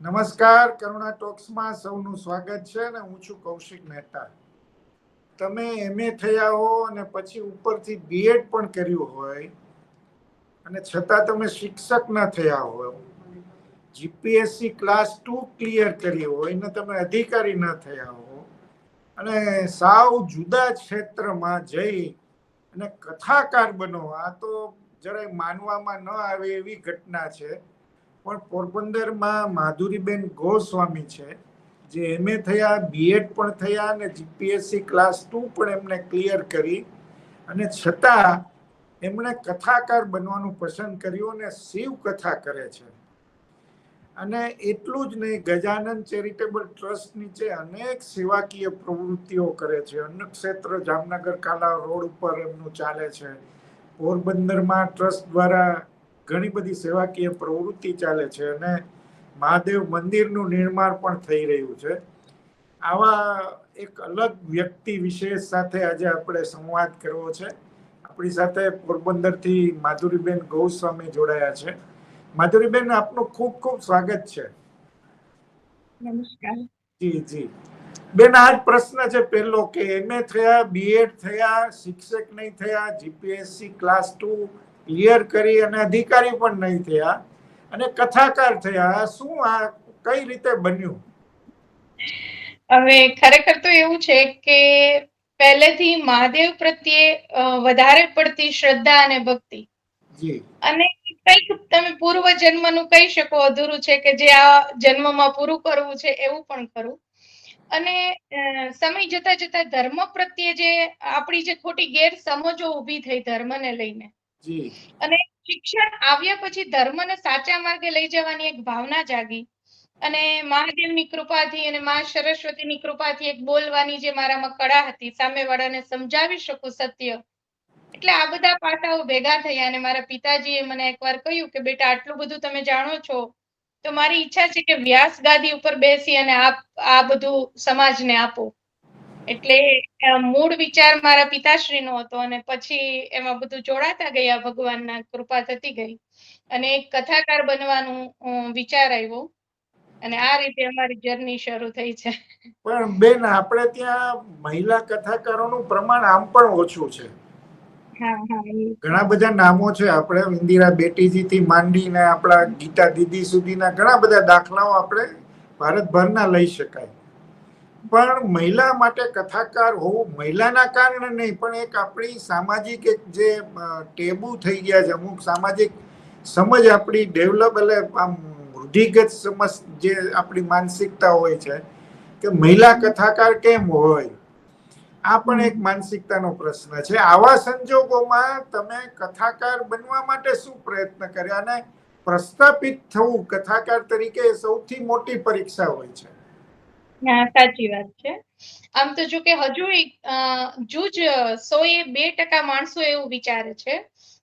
નમસ્કાર, કરુણા ટોક્સમાં સૌનું સ્વાગત છે અને હું છું કૌશિક મહેતા. તમે એમએ થયા હો અને પછી ઉપરથી બીએડ પણ કર્યું હોય અને છતાં તમે શિક્ષક ન થયા હો. જીપીએસસી ક્લાસ ટુ ક્લિયર કરી હોય ને તમે અધિકારી ન થયા હો. અને સાવ જુદા ક્ષેત્રમાં જઈ અને કથાકાર બનો. આ તો જરાય માનવામાં ન આવે એવી ઘટના છે. પણ પોરબંદરમાં માધુરીબેન ગોસ્વામી છે, જે એમએ થયા બીએડ પણ થયા અને જીપીએસસી ક્લાસ ટુ પણ એમને ક્લિયર કરી. અને છતાં એમણે કથાકાર બનવાનું પસંદ કર્યું અને શિવ કથા કરે છે. અને એટલું જ નહીં, ગજાનંદ ચેરિટેબલ ટ્રસ્ટ નીચે અનેક સેવાકીય પ્રવૃત્તિઓ કરે છે. અન્નક્ષેત્ર, જામનગર, કાલા રોડ ઉપર એમનું ચાલે છે. પોરબંદરમાં ટ્રસ્ટ દ્વારા ઘણી બધી સેવાકીય પ્રવૃત્તિ ચાલે છે અને મહાદેવ મંદિરનું નિર્માણ પણ થઈ રહ્યું છે. આવા એક અલગ વ્યક્તિ વિશેષ સાથે આજે આપણે સંવાદ કરવો છે. આપણી સાથે પોરબંદરથી માધુરીબેન ગૌસ્વામી જોડાયા છે. માધુરીબેન આપનું ખૂબ ખૂબ સ્વાગત છે. નમસ્કાર. જી જી. બેન આ પ્રશ્ન છે પહેલો કે એમએ થયા બીએડ થયા શિક્ષક નહીં થયા જીપીએસસી ક્લાસ ટુ ક્લિયર કરી અને અધિકારી પણ નહીં થયા. અને કથાકાર થયા. શું આ કઈ રીતે બન્યું? હવે ખરેખર તો એવું છે કે પહેલેથી મહાદેવ પ્રત્યે વધારે પડતી શ્રદ્ધા અને ભક્તિ. અને કંઈક તમે પૂર્વ જન્મનું કહી શકો અધૂરું છે કે જે આ જન્મમાં પૂરું કરવું છે એવું પણ ખરું. અને સમય જતા જતા ધર્મ પ્રત્યે જે આપણી જે ખોટી ગેરસમજો ઊભી થઈ ધર્મને લઈને. અને શિક્ષણ આવ્યા પછી ધર્મને સાચા માર્ગે લઈ જવાની એક ભાવના જાગી. અને મહાદેવની કૃપાથી અને મા સરસ્વતીની કૃપાથી એક બોલવાની જે મારામાં કળા હતી, સામેવાળાને સમજાવી શકું સત્ય. એટલે આ બધા પાટાઓ ભેગા થયા અને મારા પિતાજીએ મને એકવાર કહ્યું કે, બેટા, આટલું બધું તમે જાણો છો, તો મારી ઈચ્છા છે કે વ્યાસ ગાદી ઉપર બેસી અને આપ, આ બધું સમાજને આપો. એટલે મૂળ વિચાર મારા પિતાશ્રીનો હતો અને પછી એમાં બધું જોડાતા ગયા ભગવાનના કૃપા થતી ગઈ. અને એક કથાકાર બનવાનું વિચાર આવ્યો. અને આ રીતે અમારી જર્ની શરૂ થઈ છે. પણ બેન આપણે ત્યાં મહિલા કથાકારોનું પ્રમાણ આમ પણ ઓછું છે. ઘણા બધા નામો છે. આપણે ઇન્દિરા બેટીજીથી માંડીને આપણા ગીતા દીદી સુધીના ઘણા બધા દાખલાઓ આપણે ભારતભરના લઈ શકાય. પણ મહિલા માટે કથાકાર હોવું મહિલાના કારણે નહીં, પણ એક આપણી સામાજિક એક જે ટેબુ થઈ ગયા છે, અમુક સામાજિક સમજ આપણી ડેવલપ એટલે આમ વૃદ્ધિગત સમજ જે આપણી માનસિકતા હોય છે, કે મહિલા કથાકાર કેમ હોય? આ પણ એક માનસિકતાનો પ્રશ્ન છે. આવા સંજોગોમાં તમે કથાકાર બનવા માટે શું પ્રયત્ન કર્યા? અને પ્રસ્થાપિત થવું કથાકાર તરીકે સૌથી મોટી પરીક્ષા હોય છે. સાચી વાત છે. આમ તો જો કે હજુ જૂજ સો એ બે ટકા માણસો એવું વિચારે છે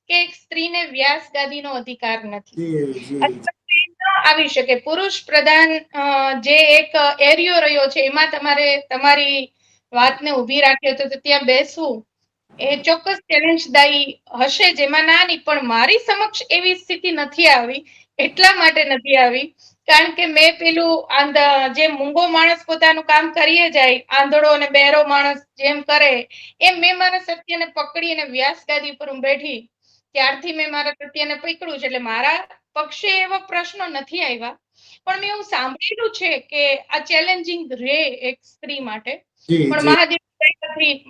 કે એક સ્ત્રીને વ્યાસ ગાદીનો અધિકાર નથી. આવી શકે. પુરુષ પ્રધાન અ, જે એક એરિયો રહ્યો છે એમાં તમારે તમારી વાતને ઊભી રાખી હતો તો ત્યાં બેસવું એ ચોક્કસ ચેલેન્જદાયી હશે. જેમાં ના નહીં પણ મારી સમક્ષ એવી સ્થિતિ નથી આવી એટલા માટે નથી આવી. કારણ કે મેં પેલું જે મૂંગો માણસ પોતાનું કામ કરીએ જાય આંધળો અને બહેરો માણસ જેમ કરે એમ મેં મારા સત્યને પકડી અને વ્યાસ ગાદી પર હું બેઠી. ત્યારથી મેં મારા સત્યને પકડ્યું છે. એટલે મારા પક્ષે એવા પ્રશ્નો નથી આવ્યા. પણ મેં એવું સાંભળેલું છે કે આ ચેલેન્જિંગ રે એક સ્ત્રી માટે. પણ મહાદેવ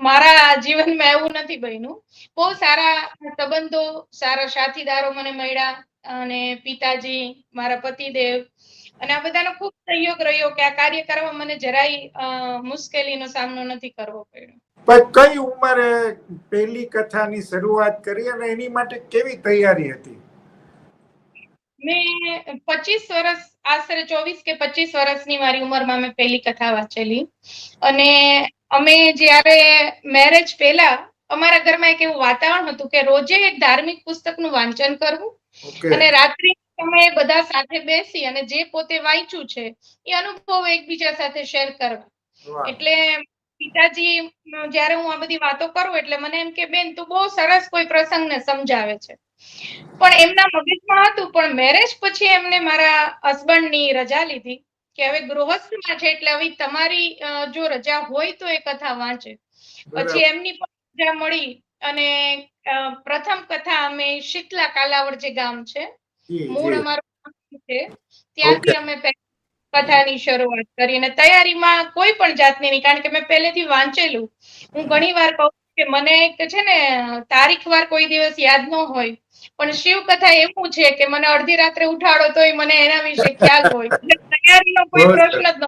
મારા જીવનમાં એવું નથી બન્યું. બહુ સારા સંબંધો સારા સાથીદારો મને મળ્યા અને પિતાજી મારા પતિદેવ અને આ બધાનો ખૂબ સહયોગ રહ્યો કે આ કાર્ય કરવા મને જરાય મુશ્કેલીનો સામનો નથી કરવો પડ્યો. પણ કઈ ઉંમરે પહેલી કથાની શરૂઆત કરી અને એની માટે કેવી તૈયારી હતી? મેં પચીસ વર્ષ આશરે ચોવીસ કે પચીસ વર્ષની મારી ઉંમરમાં મેં પહેલી કથા વાંચેલી. અને અમે જ્યારે મેરેજ પહેલા અમારા ઘરમાં એક એવું વાતાવરણ હતું કે રોજે એક ધાર્મિક પુસ્તકનું વાંચન કરવું અને રાત્રિ સમયે બધા સાથે બેસી અને જે પોતે વાંચ્યું છે એ અનુભવ એકબીજા સાથે શેર કરવા. એટલે પિતાજી જયારે હું આ બધી વાતો કરું એટલે મને એમ કે બેન તું બહુ સરસ કોઈ પ્રસંગને સમજાવે છે. પણ એમના મગજમાં હતું પણ મેરેજ પછી એમને મારા હસબન્ડની રજા લીધી કે હવે ગૃહસ્થમાં છે એટલે હવે તમારી જો રજા હોય તો એ કથા વાંચે. પછી એમની પણ રજા મળી અને પ્રથમ કથા અમે શીતલા કાલાવડ જે ગામ છે મૂળ અમારું છે? ત્યાંથી અમે કથાની શરૂઆત કરી અને તૈયારીમાં કોઈ પણ જાતની નહીં કારણ કે મેં પહેલેથી વાંચેલું. હું ઘણી વાર કહું કે મને એક છે ને તારીખ વાર કોઈ દિવસ યાદ ન હોય પણ શિવ કથા એવું છે કે મને અડધી રાત્રે ઉઠાડો તોય મને એના વિશે ખ્યાલ હોય. તૈયારીનો કોઈ પ્રશ્ન જ ન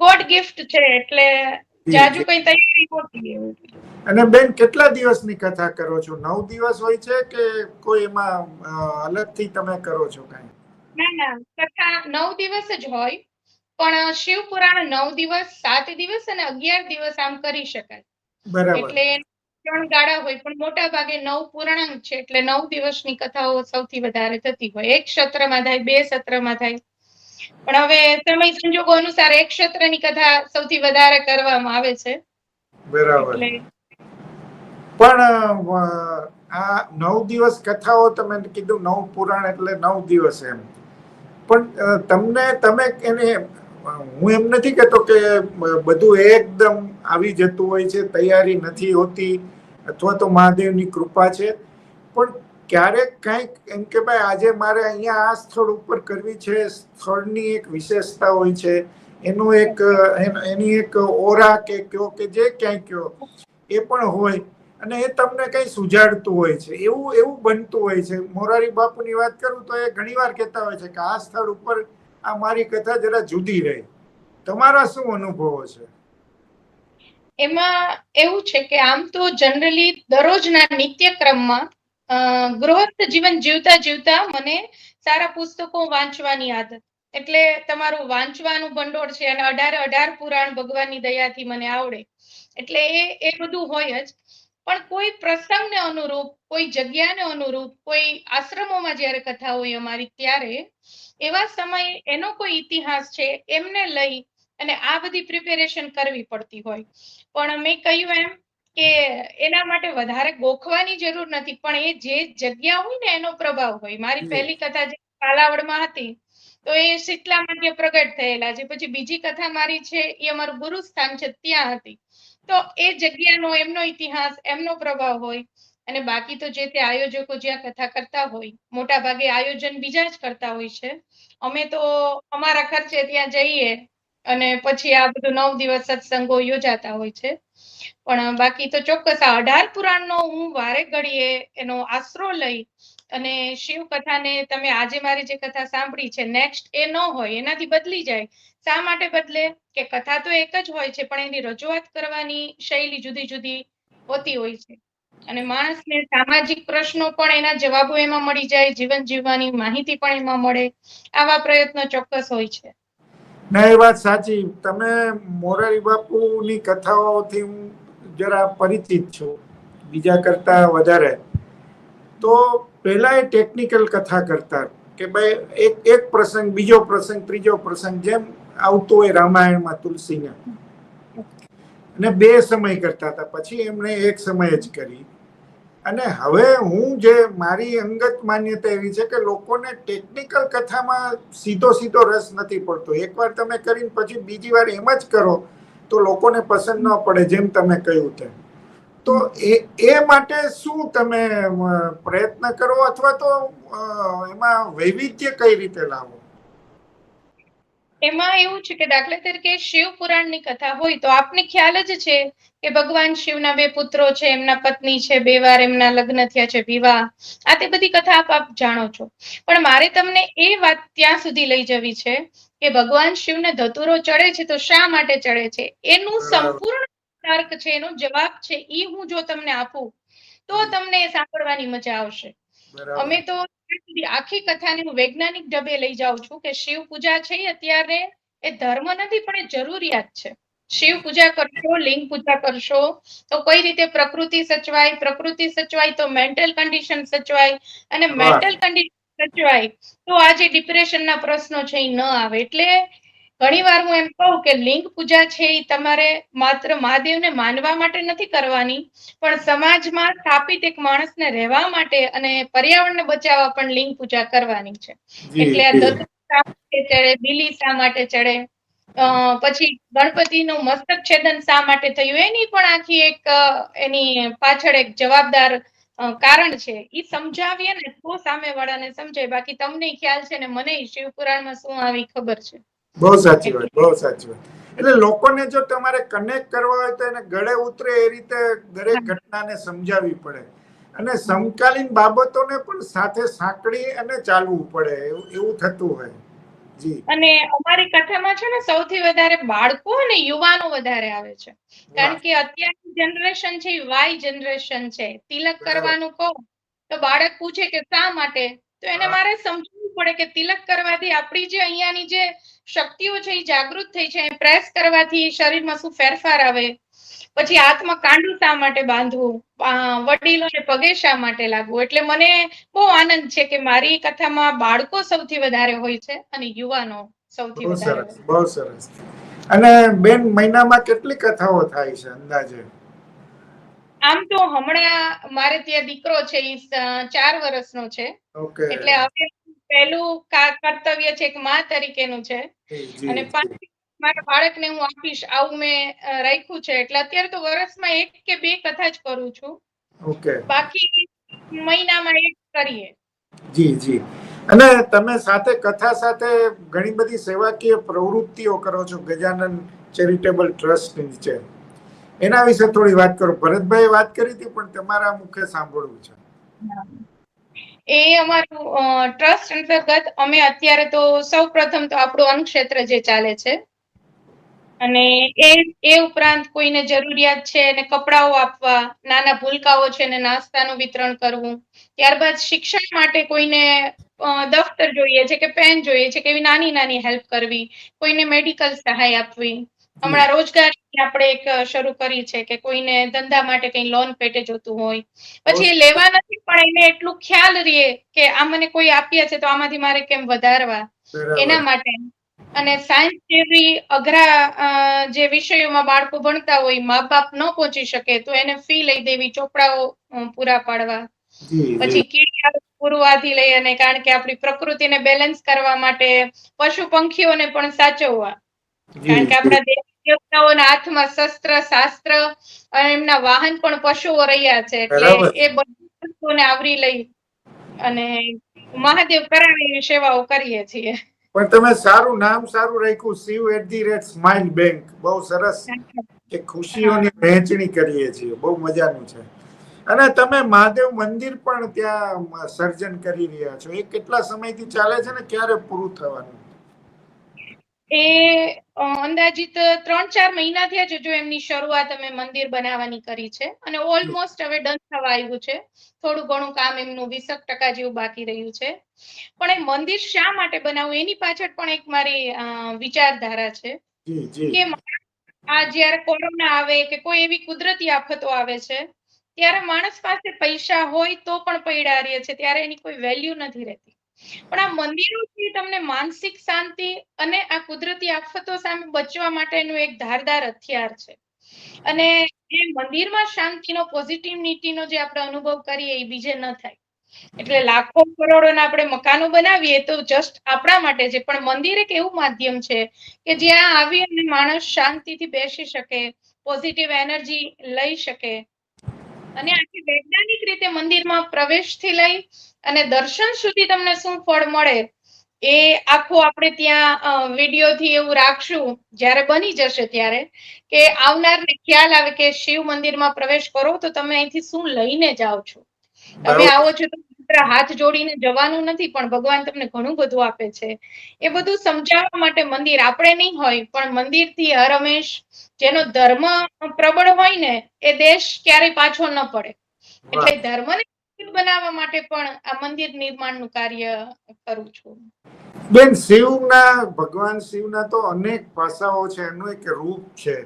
ગોડ ગિફ્ટ છે એટલે જાજુ કઈ તૈયારી નહોતી અને બેન કેટલા દિવસની કથા કરો છો? નવ દિવસ હોય છે કે કોઈ એમાં અલગથી તમે કરો છો કાંઈ? ના ના કથા નવ દિવસ જ હોય પણ શિવ પુરાણ નવ દિવસ સાત દિવસ અને અગિયાર દિવસ આમ કરી શકાય. બરાબર. એટલે ત્રણ ગાળા હોય પણ મોટા ભાગે નવ પૂર્ણાંક છે એટલે નવ દિવસની કથાઓ સૌથી વધારે થતી હોય. એક સત્રમાં થાય બે સત્રમાં થાય. પણ હવે સમય સંજોગો અનુસાર એક સત્રની કથા સૌથી વધારે કરવામાં આવે છે. બરાબર. પણ આ નવ દિવસ કથાઓ તમે કીધું નવ પુરાણ એટલે નવ દિવસ એમ. પણ તમને તમે એને હું એમ નથી કહેતો કે બધું એકદમ આવી જતું હોય છે તૈયારી નથી હોતી અથવા તો મહાદેવની કૃપા છે. પણ ક્યારેક કંઈક, એમ કે ભાઈ આજે મારે અહીંયા આ સ્થળ ઉપર કરવી છે, સ્થળની એક વિશેષતા હોય છે, એનું એક, એની એક ઓરા કે કયો કે જે ક્યાંય કયો, એ પણ હોય અને એ તમને કઈ સુજાડતું હોય છે, એવું એવું બનતું હોય છે. મોરારી બાપુની વાત કરું તો એ ઘણીવાર કહેતા હોય છે કે આ સ્થળ ઉપર આ મારી કથા જરા જુદી રહી. તમારા શું અનુભવો છે? એમાં એવું છે કે આમ તો જનરલી દરરોજના નિત્યક્રમમાં ગૃહસ્થ જીવન જીવતા જીવતા મને સારા પુસ્તકો વાંચવાની આદત. એટલે તમારું વાંચવાનું ભંડોળ છે અને અઢાર અઢાર પુરાણ ભગવાનની દયાથી મને આવડે. એટલે એ એ બધું હોય જ. પણ કોઈ પ્રસંગને અનુરૂપ, કોઈ જગ્યાને અનુરૂપ, કોઈ આશ્રમોમાં જ્યારે કથા હોય અમારી ત્યારે, એવા સમયે એનો કોઈ ઇતિહાસ છે એમને લઈ અને આ બધી પ્રિપેરેશન કરવી પડતી હોય. પણ મેં કહ્યું એમ કે એના માટે વધારે ગોખવાની જરૂર નથી પણ એ જે જગ્યા હોય ને એનો પ્રભાવ હોય. મારી પહેલી કથા જે કાલાવડમાં હતી તો એ શીતલામાં માટે પ્રગટ થયેલા છે. પછી બીજી કથા મારી છે એ અમારું ગુરુસ્થાન છે ત્યાં હતી. તો એ જગ્યાનો એમનો ઇતિહાસ એમનો પ્રભાવ હોય અને બાકી તો જે તે આયોજકો જ્યાં કથા કરતા હોય મોટા ભાગે આયોજન બીજા જ કરતા હોય છે. અમે તો અમારા ખર્ચે ત્યાં જઈએ અને પછી આ બધું નવ દિવસ સત્સંગો યોજાતા હોય છે. પણ બાકી તો ચોક્કસ આ અઢાર પુરાણનો હું વારે ઘડીએ એનો આશરો લઈ અને શિવ કથાને તમે આજે મારી જે કથા સાંભળી છે નેક્સ્ટ એ ન હોય, એનાથી બદલી જાય. શા માટે બદલે? કે કથા તો એક જ હોય છે, પણ એની રજૂઆત કરવાની શૈલી જુદી જુદી હોતી હોય છે. અને માણસને સામાજિક પ્રશ્નો પણ એના જવાબો એમાં મળી જાય, જીવન જીવવાની માહિતી પણ એમાં મળે, આવા પ્રયત્નો ચોક્કસ હોય છે. ના એ વાત સાચી. તમે મોરારી બાપુની કથાઓથી હું જરા પરિચિત છું બીજા કરતા વધારે. તો પહેલા એ ટેકનિકલ કથા કરતા કે ભાઈ એક એક પ્રસંગ બીજો પ્રસંગ ત્રીજો પ્રસંગ જેમ આવતો હોય રામાયણમાં તુલસીને. અને બે સમય કરતા હતા. પછી એમણે એક સમય જ કરી. અને હવે હું જે મારી અંગત માન્યતા એવી છે કે લોકોને ટેકનિકલ કથામાં સીધો સીધો રસ નથી પડતો. એકવાર તમે કરીને પછી બીજી વાર એમ જ કરો તો લોકોને પસંદ ન પડે જેમ તમે કહ્યું તેમ. તો એ એ માટે શું તમે પ્રયત્ન કરો અથવા તો એમાં વૈવિધ્ય કઈ રીતે લાવો? એમાં એવું છે કે દાખલા તરીકે શિવ પુરાણની કથા હોય તો આપને ખ્યાલ જ છે કે ભગવાન શિવના બે પુત્રો છે એમના પત્ની છે બે વાર એમના લગ્ન થયા છે વિવાહ. આ તે બધી કથા આપ આપ જાણો છો. પણ મારે તમને એ વાત ત્યાં સુધી લઈ જવી છે કે ભગવાન શિવને ધતુરો ચડે છે તો શા માટે ચડે છે? એનું સંપૂર્ણ તર્ક છે એનો જવાબ છે એ હું જો તમને આપું તો તમને સાંભળવાની મજા આવશે. અમે તો આખી કથાને હું વૈજ્ઞાનિક ઢબે લઈ જાઉં છું કે શિવ પૂજા છે અત્યારે એ ધર્મ નથી પણ એ જરૂરિયાત છે. શિવ પૂજા કરશો લિંગ પૂજા કરશો તો કઈ રીતે પ્રકૃતિ સચવાય? પ્રકૃતિ સચવાય તો મેન્ટલ કન્ડિશન સચવાય અને મેન્ટલ કન્ડિશન સચવાય તો આ જે ડિપ્રેશનના પ્રશ્નો છે એ ન આવે. એટલે ઘણી વાર હું એમ કહું કે લિંગ પૂજા છે એ તમારે માત્ર મહાદેવને માનવા માટે નથી કરવાની પણ સમાજમાં સ્થાપિત એક માણસને રહેવા માટે અને પર્યાવરણને બચાવવા પણ લિંગ પૂજા કરવાની છે. એટલે આ દત્ત માટે ચડે બિલી શા માટે ચડે પછી ગણપતિનું મસ્તક છેદન શા માટે થયું એની પણ આખી એક એની પાછળ એક જવાબદાર કારણ છે. એ સમજાવીએ ને તો સામે વાળાને સમજાય. બાકી તમને ખ્યાલ છે ને મને શિવપુરાણમાં શું આવી ખબર છે? બહુ સાચી વાત બહુ સાચી વાત. એટલે લોકોને જો તમારે કનેક્ટ કરવા હોય તો એને ગળે ઉતરે એ રીતે દરેક ઘટનાને સમજાવવી પડે. અને સમકાલીન બાબતોને પણ સાથે સાંકળી અને ચાલવું પડે એવું થતું હોય. અને અમારી કથામાં છે ને સૌથી વધારે બાળકો અને યુવાનો વધારે આવે છે. કારણ કે અત્યારની જનરેશન છે વાય જનરેશન છે. તિલક કરવાનું કહો તો બાળક પૂછે કે શા માટે? તો એને મારે સમજવું પડે કે તિલક કરવાથી આપણી જે અહીંયાની જે શક્તિઓ છે એ જાગૃત થઈ છે પ્રેસ કરવાથી શરીરમાં શું ફેરફાર આવે? પછી હાથમાં કાંડું શા માટે બાંધવું? વડીલોને પગે શા માટે લાગવું? એટલે મને બહુ આનંદ છે કે મારી કથામાં બાળકો સૌથી વધારે હોય છે અને યુવાનો સૌથી વધારે બહુ સરસ. અને બેન મહિનામાં કેટલી કથાઓ થાય છે અંદાજે? આમ તો હમણાં મારે ત્યાં દીકરો છે એ ચાર વર્ષનો છે. એટલે હવે પહેલું કર્તવ્ય છે એક મા તરીકેનું છે. અને પાંચ મારા બાળકને હું આપીશ આવું મેં રાખ્યું છે. એટલે અત્યારે તો વર્ષમાં એક કે બે કથા જ કરું છું. ઓકે. બાકી મહિનામાં એક કરીએ. જી જી. અને તમે સાથે કથા સાથે ઘણી બધી સેવાકીય પ્રવૃત્તિઓ કરો છો ગજાનન ચેરિટેબલ ટ્રસ્ટ છે એના વિશે થોડી વાત કરો. ભરતભાઈ વાત કરી હતી પણ તમારા મુખે સાંભળવું છે. એ અમારું ટ્રસ્ટ અંતર્ગત અમે અત્યારે તો સૌ પ્રથમ તો આપણું અન્નક્ષેત્ર જે ચાલે છે. અને એ એ ઉપરાંત કોઈને જરૂરિયાત છે ને કપડાઓ આપવા, નાના ભૂલકાઓ છે ને નાસ્તાનું વિતરણ કરવું. ત્યારબાદ શિક્ષણ માટે કોઈને દફતર જોઈએ છે કે પેન જોઈએ છે કે એવી નાની નાની હેલ્પ કરવી. કોઈને મેડિકલ સહાય આપવી. હમણાં રોજગારી આપણે એક શરૂ કરી છે કે કોઈને ધંધા માટે કઈ લોન પેટે જોતું હોય. પછી એ લેવા નથી પણ એને એટલું ખ્યાલ રહે કે આ મને કોઈ આપ્યા છે તો આમાંથી મારે કેમ વધારવા? એના માટે. અને સાયન્સ જેવી અઘરા જે વિષયોમાં બાળકો ભણતા હોય મા બાપ ન પહોંચી શકે તો એને ફી લઈ દેવી ચોપડાઓ પૂરા પાડવા. પછી કીડી કીડિયા પૂરવાથી લઈ અને કારણ કે આપણી પ્રકૃતિને બેલેન્સ કરવા માટે પશુ પંખીઓને પણ સાચવવા. કારણ કે આપણા દેવતાઓના હાથમાં શસ્ત્ર શાસ્ત્ર અને એમના વાહન પણ પશુઓ રહ્યા છે એટલે એ બધી આવરી લઈ અને મહાદેવ કરાણી સેવાઓ કરીએ છીએ. પણ તમે સારું નામ સારું રાખ્યું Shiv at the rate smile bank બહુ સરસ. કે ખુશીઓની વહેંચણી કરીએ છીએ. બહુ મજાનું છે. અને તમે મહાદેવ મંદિર પણ ત્યાં સર્જન કરી રહ્યા છો. એ કેટલા સમયથી ચાલે છે ને ક્યારે પૂરું થવાનું? એ અંદાજિત ત્રણ ચાર મહિના થયા છે જો એમની શરૂઆત અમે મંદિર બનાવવાની કરી છે. અને ઓલમોસ્ટ હવે ડન થવા આવ્યું છે. થોડું ઘણું કામ એમનું વીસક ટકા જેવું બાકી રહ્યું છે. પણ એ મંદિર શા માટે બનાવવું એની પાછળ પણ એક મારી વિચારધારા છે. કે આ જ્યારે કોરોના આવે કે કોઈ એવી કુદરતી આફતો આવે છે ત્યારે માણસ પાસે પૈસા હોય તો પણ પૈડા રહે છે. ત્યારે એની કોઈ વેલ્યુ નથી રહેતી. પણ આ મંદિરોથી તમને માનસિક શાંતિ અને આ કુદરતી આફતો સામે બચવા માટેનું એક ધારદાર હથિયાર છે. અને એ મંદિરમાં શાંતિનો પોઝિટિવિટીનો જે આપણે અનુભવ કરીએ એ બીજે ન થાય. એટલે લાખો કરોડોના આપણે મકાનો બનાવીએ તો જસ્ટ આપણા માટે છે. પણ મંદિર એક એવું માધ્યમ છે કે જ્યાં આવી અને માણસ શાંતિથી બેસી શકે પોઝિટિવ એનર્જી લઈ શકે અને આખી વૈજ્ઞાનિક રીતે મંદિરમાં પ્રવેશથી લઈ અને દર્શન સુધી તમને શું ફળ મળે એ આખો આપણે ત્યાં વીડિયો થી એવું રાખશું જ્યારે બની જશે ત્યારે કે આવનારને ખ્યાલ આવે કે શિવ મંદિરમાં પ્રવેશ કરો તો તમે અહીંથી શું લઈને જાઓ છો? તમે આવો છો તો માત્ર હાથ જોડીને જવાનું નથી પણ ભગવાન તમને ઘણું બધું આપે છે. એ બધું સમજાવવા માટે મંદિર આપણે નહીં હોય પણ મંદિરથી હર હંમેશ જેનો ધર્મ પ્રબળ હોય ને એ દેશ ક્યારેય પાછો ન પડે. એટલે ધર્મને બનાવવા માટે પણ આ મંદિર નિર્માણનું કાર્ય કરું છું. બેન શિવના ભગવાન શિવના તો અનેક પાસાઓ છે એનું એક રૂપ છે.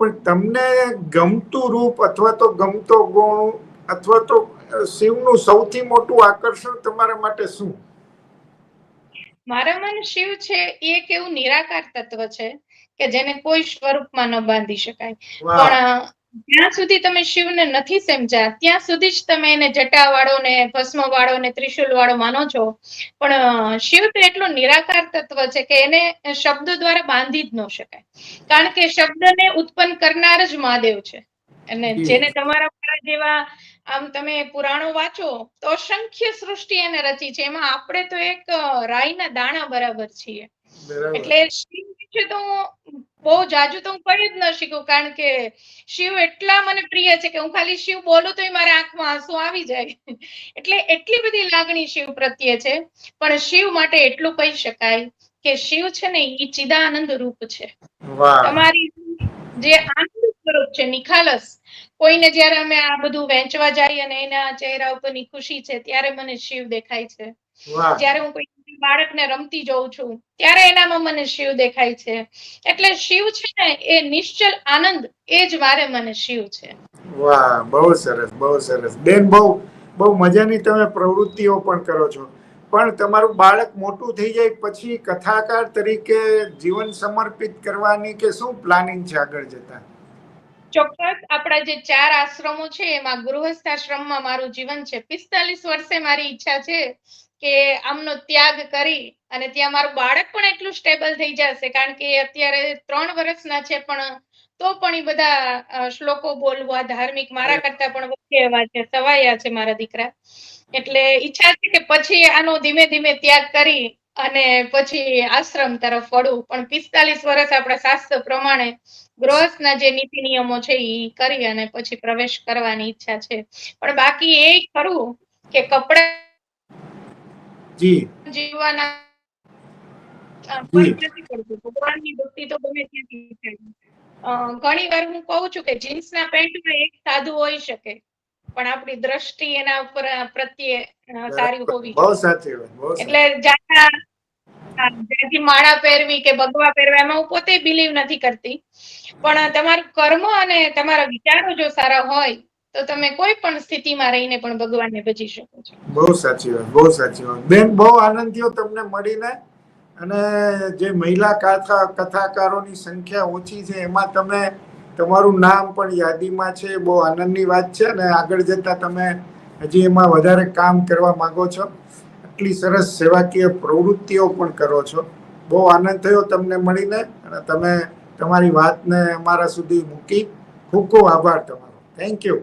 પણ તમને ગમતું રૂપ અથવા તો ગમતો ગુણ અથવા તો શિવનું સૌથી મોટું આકર્ષણ તમારા માટે શું? મારા મન શિવ છે એ એક એવું નિરાકાર તત્વ છે કે જેને કોઈ સ્વરૂપમાં ન બાંધી શકાય. પણ જ્યાં સુધી તમે શિવને નથી સમજ્યા ત્યાં સુધી જ તમે એને જટા વાળો ને ભસ્મ વાળો ને ત્રિશુલ વાળો માનો છો. પણ શિવ તો એટલો નિરાકાર તત્વ છે કે એને શબ્દો દ્વારા બાંધી જ ન શકાય. કારણ કે શબ્દને ઉત્પન્ન કરનાર જ મહાદેવ છે. અને જેને તમારા મારા જેવા આમ તમે પુરાણો વાંચો તો અસંખ્ય સૃષ્ટિ એને રચી છે. એમાં આપણે તો એક રાઈના દાણા બરાબર છીએ. એટલે શિવ વિશે તો હું બહુ જાજુ તો હું કહી જ ન શીખું કારણ કે શિવ એટલા મને પ્રિય છે કે હું ખાલી શિવ બોલું તો મારા આંખમાં આંસુ આવી જાય. એટલે એટલી બધી લાગણી શિવ પ્રત્યે છે. પણ શિવ માટે એટલું કહી શકાય કે શિવ છે ને એ ચિદાનંદ રૂપ છે. તમારી જે આનંદ સ્વરૂપ છે નિખાલસ. કોઈને જ્યારે અમે આ બધું વહેંચવા જઈએ અને એના ચહેરા ઉપરની ખુશી છે ત્યારે મને શિવ દેખાય છે. જ્યારે હું કોઈ બાળકને રમતી જોઉં છું ત્યારે એનામાં મને શિવ દેખાય છે. એટલે શિવ છે ને એ નિશ્ચલ આનંદ એ જ મારે મને શિવ છે. વાહ બહુ સરસ બહુ સરસ. બેન બહુ બહુ મજાની તમે પ્રવૃત્તિઓ પણ કરો છો. પણ તમારું બાળક મોટું થઈ જાય પછી કથાકાર તરીકે જીવન સમર્પિત કરવાની કે શું પ્લાનિંગ છે આગળ જતા? ચોક્કસ આપણા જે ચાર આશ્રમો છે, એમાં ગૃહસ્થ આશ્રમમાં મારું જીવન છે. પિસ્તાલીસ વર્ષે મારી ઈચ્છા છે કે આમનો ત્યાગ કરી અને ત્યાં મારું બાળક પણ એટલું સ્ટેબલ થઈ જશે, કારણ કે અત્યારે ત્રણ વર્ષના છે પણ તો પણ એ બધા શ્લોકો બોલવા, ધાર્મિક મારા કરતા પણ વચ્ચે એવા છે, સવાયા છે મારા દીકરા. એટલે ઈચ્છા છે કે પછી આનો ધીમે ધીમે ત્યાગ કરી અને પછી આશ્રમ તરફ વળવું પણ પિસ્તાલીસ વર્ષ આપણા શાસ્ત્ર પ્રમાણે ગૃહસ્થના જે નીતિ નિયમો છે એ કરી અને પછી પ્રવેશ કરવાની ઈચ્છા છે. પણ બાકી એ ખરું કે કપડા જી. જીવવાના ભગવાનની ભક્તિ તો ગમે ત્યાંથી થાય. ઘણી વાર હું કહું છું કે જીન્સના પેન્ટમાં એક સાધુ હોઈ શકે પણ આપણી દ્રષ્ટિ એના ઉપર પ્રત્યે સારી હોવી. એટલે જાતા હા, જ્યાંથી માળા પહેરવી કે ભગવા પહેરવા એમાં હું પોતે બિલીવ નથી કરતી. પણ તમારું કર્મ અને તમારા વિચારો જો સારા હોય તો તમે કોઈ પણ સ્થિતિમાં રહીને પણ ભગવાનને ભજી શકો છો. બહુ સાચી વાત બહુ સાચી વાત. બેન બહુ આનંદ થયો તમને મળીને. અને જે મહિલા કથા કથાકારોની સંખ્યા ઓછી છે એમાં તમે તમારું નામ પણ યાદીમાં છે. બહુ આનંદની વાત છે. અને આગળ જતા તમે હજી એમાં વધારે કામ કરવા માંગો છો. આટલી સરસ સેવાકીય પ્રવૃત્તિઓ પણ કરો છો. બહુ આનંદ થયો તમને મળીને અને તમે તમારી વાતને અમારા સુધી મૂકી ખૂબ ખૂબ આભાર તમારો. Thank you.